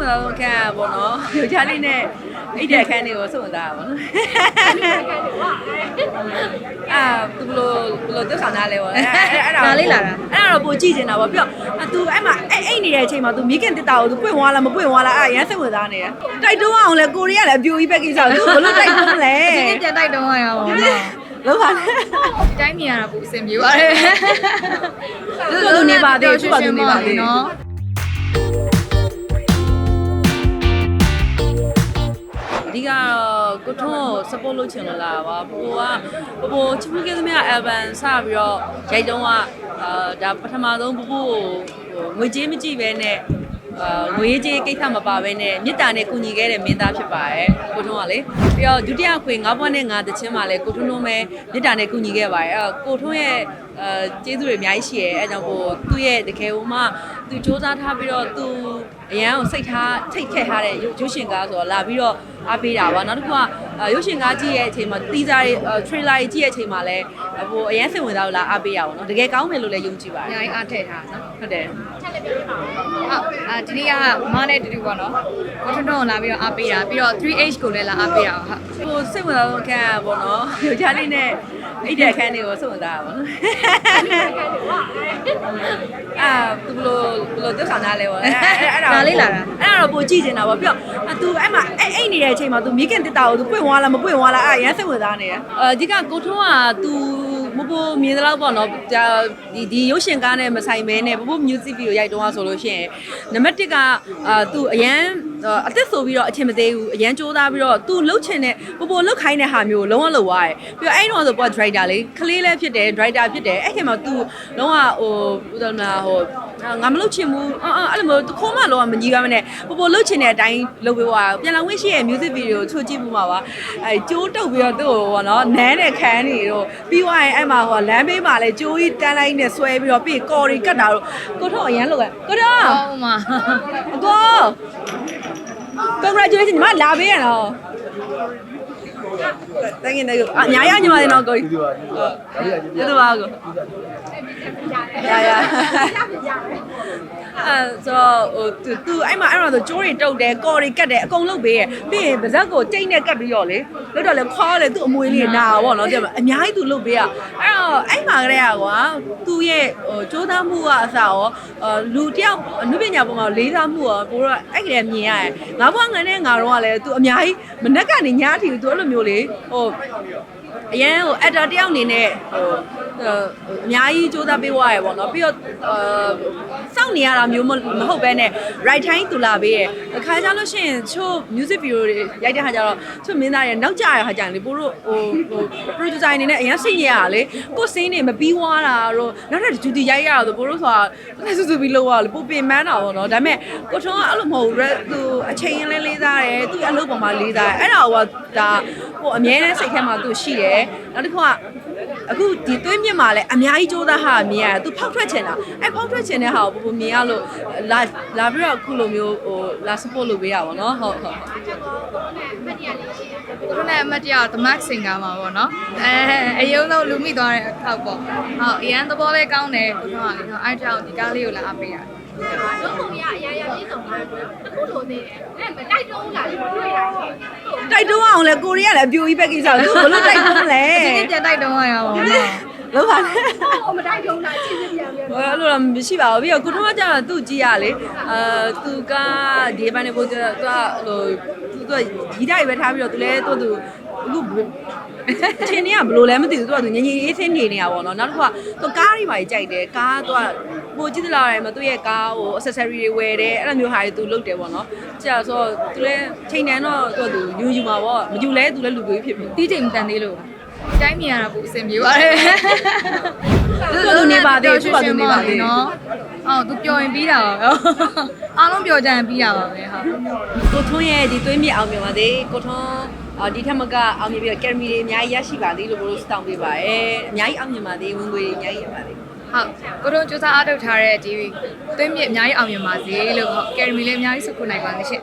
ဝင်စားဆုံးအခန်းကပေါ့နော်ယောက်ျားလေးနဲ့အိတ်တဲ့အခန်းလေးကိုစုံစားတာပေါ့နော်အာသူဘလို့ဘလို့တက်ဆောင်သားလဲပေါ့အဲ့အဲ့ဒါလေးလာတာအဲ့ဒါတော့ပိုကြည့်နေတာပေါ့ပြီးတော့သူအဲ့မှာအဲ့အိတ်နေတဲ့အချိန်မှာသူမိခင်တစ်တာကိုသူပွင့်သွားလားမပွင့်သွားလားအဲ့ရန်စိတ်ဝင်စားနေတယ်တိုက်တွန်းအောင်လဲကိုရီးယားလည်းအပြူကြီးပဲကိစ္စသူဘလို့တိုက်တွန်းလဲဒီနေ့ပြန်တိုက်တွန်းရအောင်လောက်ပါလေဒီတိုင်းနေရတာပိုအဆင်ပြေပါတယ်သူတို့နေပါသေးသူတို့နေပါသေးနော် ဓိကတော့ကိုထွန်းကို support လုပ်ချင်လို့လာတာပါပိုကပိုပိုချစ်မှုကသမျှ album စပြီးတော့ရိုက်တုံးကအာဒါပထမဆုံးပိုပိုကိုဟိုငွေကြေးမကြည့်ပဲနဲ့အာငွေကြေးကိစ္စမပါဘဲနဲ့မေတ္တာနဲ့ကူညီခဲ့တဲ့မင်းသားဖြစ်ပါတယ်ကိုထွန်းကလေပြီးတော့ဒုတိယခွေ9ဘွားနဲ့9တချင်းမှာလည်းကိုထွန်းတို့ပဲမေတ္တာနဲ့ကူညီခဲ့ပါတယ်အဲ့တော့ကိုထွန်းရဲ့ အဲကျေးဇူးတွေအများကြီးရှိရဲအဲကြောင့်ကိုသူ့ရဲ့တကယ်ဟိုမှသူစ조사ထားပြီးတော့သူအရန်ကိုစိတ်ထားထိတ်ခဲ့ထားတဲ့ရုပ်ရှင်ကားဆိုတော့လာပြီးတော့အားပေးတာပါနောက်တစ်ခုကရုပ်ရှင်ကားကြည့်ရဲ့အချိန်မှာတီဇာတွေ trailer တွေကြည့်ရဲ့အချိန်မှာလည်းဟိုအရန်စိတ်ဝင်စားလို့လာအားပေးရပါတော့တကယ်ကောင်းမယ်လို့လည်းယုံကြည်ပါတအယ်များကြီးအားထည့်ထားနော်ဟုတ်တယ်ဟုတ်အာဒီနေ့ကမနဲ့တူတူပေါ့နော်ကိုထွန်းထွန်းကိုလာပြီးတော့အားပေးတာပြီးတော့ 3H ကိုလည်းလာအားပေးတာဟုတ်ဟိုစိတ်ဝင်စားဆုံးအခန်းကပေါ့နော်ယောက်ျားလေးနဲ့ အိတ်တဲ့အခန်းလေးကိုစုံစားတာပေါ့နော်အာသူဘလို့ဘလို့တုတ်ဆောင်သားလဲပေါ့အဲ့အဲ့ဒါဒါလေးလာတာအဲ့ဒါတော့ပိုကြည့်နေတာပေါ့ပြီးတော့သူအဲ့မှာအဲ့အိတ်နေတဲ့အချိန်မှာသူမိခင်တစ်တာကိုသူပွင့်သွားလားမပွင့်သွားလားအဲ့ရမ်းစိတ်ဝင်စားနေတယ်အဓိကကိုထုံးကသူ ပူပူမြင်သလောက်ပေါ့နော်ဒီဒီရုပ်ရှင်ကားနဲ့မဆိုင်မဲနဲ့ပူပူ music video ရိုက်တော့ဆိုလို့ရှိရင်နံပါတ်1ကအာသူအရန်အသက်ဆိုပြီးတော့အချင်းမသေးဘူးအရန်ကြိုးစားပြီးတော့သူလှုပ်ချင်တဲ့ပူပူလှုပ်ခိုင်းတဲ့ဟာမျိုးလုံးဝလှုပ်သွားတယ်ပြီးတော့အဲ့တော့ဆိုပေါ့ director လေးကလေးလည်းဖြစ်တယ် director ဖြစ်တယ်အဲ့ခင်မှာသူလုံးဝဟိုဟို ငါမလှုပ်ချင်ဘူးအော်အဲ့လိုမျိုးခိုးမှလုံးဝမကြီးပါမနဲ့ပပလှုပ်ချင်တဲ့အတိုင်းလှုပ်ပေးသွားပြန်လာဝင်ရှိရဲ့ music video ချိုးကြည့်မှုမှာပါအဲကျိုးတုပ်ပြီးတော့သူ့ကိုပေါ့နော်နန်းတဲ့ခန်းနေတော့ပြီးသွားရင်အဲ့မှာဟိုလမ်းဘေးမှာလဲကျိုးကြီးတန်းလိုက်နဲ့ဆွဲပြီးတော့ပြီးကော်ရီကတ်တာတော့ကိုထော့အရန်လောက်ရကိုထော့ဟုတ်မှာအကို congratulations ညီမလာပေးရတော့ thank you thank you အညာရညီမလေးတော့ကိုကြီးဟုတ်ကျေးဇူးပါကိုရရအဲဆိုဟိုသူသူအဲ့မှာအဲ့မှာဆိုကျိုးတွေတုတ်တယ်ကော်တွေကတ်တယ်အကုန်လုပ်ပေးရပြီးရင်ပါဇက်ကိုတိတ်နဲ့ကတ်ပြီးတော့လေလို့တော့လေခွာလေသူ့အမွေလေးနာတာပေါ့နော်တဲ့အများကြီးသူလုပ်ပေးရအဲ့တော့အဲ့မှာကလေးကွာသူ့ရဲ့ဟိုစူးစမ်းမှုကအစားရောလူတယောက်အနုပညာပေါ်မှာလေးစားမှုရောကိုတော့အဲ့ကလေးမြင်ရတယ်ငါဘွားငန်းနဲ့ငါတော့ကလည်းသူအများကြီးမနက်ကနေညအထိသူအဲ့လိုမျိုးလေဟိုအရန်ဟိုအက်တာတယောက်အနေနဲ့ဟိုအများကြီးစူးစမ်းပေးသွားရပေါ့နော်ပြီးတော့အာစောင့်နေရတာမျိုးမမဟုတ်ပဲနဲ့ right time တူလာပေးရအခါကျလို့ရှိရင်ချို့ music video တွေရိုက်တဲ့ခါကျတော့ချို့မင်းသားတွေနောက်ကျရခါကျရင်လေပို့တို့ဟိုဟို producer အနေနဲ့အရန်စိတ်ရရလေကိုယ်စင်းနေမပြီးွားတာတော့နောက်ထပ် duty ရိုက်ရတော့ပို့တို့ဆိုတာတက်ဆူဆူပြီးလောက်ရလေပို့ပင်မန်းတာပေါ့နော်ဒါပေမဲ့ကိုထွန်းကအဲ့လိုမဟုတ်ဘူးသူအချိန်ရင်းလေးလေးစားတယ်သူအလုပ်ပေါ်မှာလေးစားတယ်အဲ့ဒါကဒါ ဟိုအမြဲတမ်းစိတ်ထဲမှာသူရှိတယ်နောက်တစ်ခုကအခုဒီသွေးမြင့်မှာလည်းအများကြီးစူးစမ်းဟာမြင်ရတယ်သူဖောက်ထွက်ချင်တာအဲ့ဖောက်ထွက်ချင်တဲ့ဟာကိုပုံပုံမြင်ရလို့လာလာပြီးတော့အခုလိုမျိုးဟိုလာ support လုပ်ပေးရပါတော့ဟုတ်ဟုတ်ခုနကအမတ်တရား The Max Singer မှာပေါ့နော်အဲအယုံဆုံးလူမိသွားတဲ့အခါပေါ့ဟုတ်အရန်သဘောလေးကောင်းတယ်ကိုထွန်းကလေအားကြောင့်ဒီကားလေးကိုလာအားပေးတာ တော့ပုံရအရာရာပြည့်စုံလာတယ်အခုလိုသေးတယ်အဲ့မတိုက်တော့လာတယ်တွေ့ရတယ်တိုက်တွန်းအောင်လဲကိုရီးယားလည်းအပြိုကြီးပဲကိစ္စကိုသူဘယ်လိုတိုက်တွန်းလဲဒီနေ့ပြန်တိုက်တော့ရအောင် နော်လို့ပါလေဟိုမတိုက်တော့လာချင်းချင်းပြန်ပြန်ဟိုအဲ့လိုတော့မရှိပါဘူးပြီးတော့ကိုထုံးကကျတော့သူ့ကြည့်ရလေအာသူကဒီဘက်နေပို့သူကဟိုသူကဒီတိုင်းပဲထားပြီးတော့သူလည်းသူ့သူအခုအချင်းတွေကဘယ်လိုလဲမသိဘူးသူကသူငငယ်အေးဆင်းနေနေတာပေါ့နော်နောက်တစ်ခုကသူကားတွေပါကြီးကြိုက်တယ်ကားသူကပိုကြည့်သလားရယ်မသူ့ရဲ့ကားဟို accessory တွေဝယ်တယ်အဲ့လိုမျိုးဟာတွေသူလုပ်တယ်ပေါ့နော်ကြာဆိုတော့သူလည်းချိန်တန်တော့သူကသူယူယူမှာပေါ့မယူလဲသူလည်းလူကြီးဖြစ်ပြီတီးချိန်မတန်သေးလို့ဒီ တိုင်းမြင်ရတာပိုအဆင်ပြေပါတယ်သူ့သူနေပါသေးသူ့ဘာသူနေပါသေးနော်အော်သူပျော်ရင်ပြီးတာပါပဲအားလုံးပျော်ကြရင်ပြီးတာပါပဲဟုတ်ကိုထွန်းရဲ့ဒီသွေးမြစ်အောင်မြင်ပါသေးကိုထွန်းအာဒီထက်မကအောင်မြင်ပြီးတော့ကယ်မီတွေအများကြီးရရှိပါသေးလို့ဘလို့စတောင်းပေးပါရယ်အများကြီးအောင်မြင်ပါသေးဝင်ငွေတွေအများကြီးရပါသေးဟုတ်ကိုတို့စူးစမ်းအားထုတ်ထားတဲ့ဒီသွေးမြစ်အများကြီးအောင်မြင်ပါစေလို့ဟုတ်ကယ်ရီမီလည်းအများကြီးဆုခုနိုင်ပါလိမ့်ရှင်